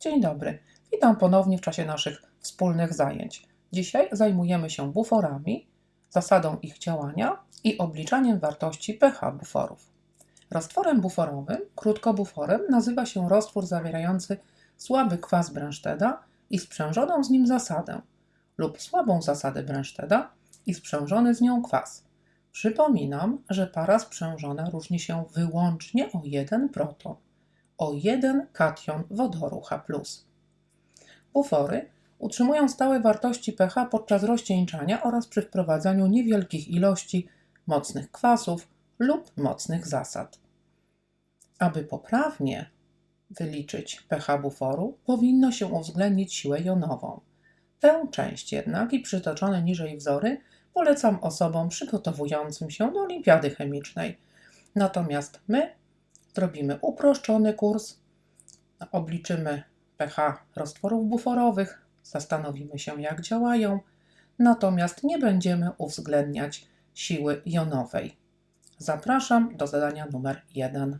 Dzień dobry. Witam ponownie w czasie naszych wspólnych zajęć. Dzisiaj zajmujemy się buforami, zasadą ich działania i obliczaniem wartości pH buforów. Roztworem buforowym, krótko buforem, nazywa się roztwór zawierający słaby kwas Bręszteda i sprzężoną z nim zasadę lub słabą zasadę Bręszteda i sprzężony z nią kwas. Przypominam, że para sprzężona różni się wyłącznie o jeden proton, o jeden kation wodoru H+. Bufory utrzymują stałe wartości pH podczas rozcieńczania oraz przy wprowadzaniu niewielkich ilości mocnych kwasów lub mocnych zasad. Aby poprawnie wyliczyć pH buforu, powinno się uwzględnić siłę jonową. Tę część jednak i przytoczone niżej wzory polecam osobom przygotowującym się do olimpiady chemicznej. Natomiast my zrobimy uproszczony kurs, obliczymy pH roztworów buforowych, zastanowimy się jak działają, natomiast nie będziemy uwzględniać siły jonowej. Zapraszam do zadania numer 1.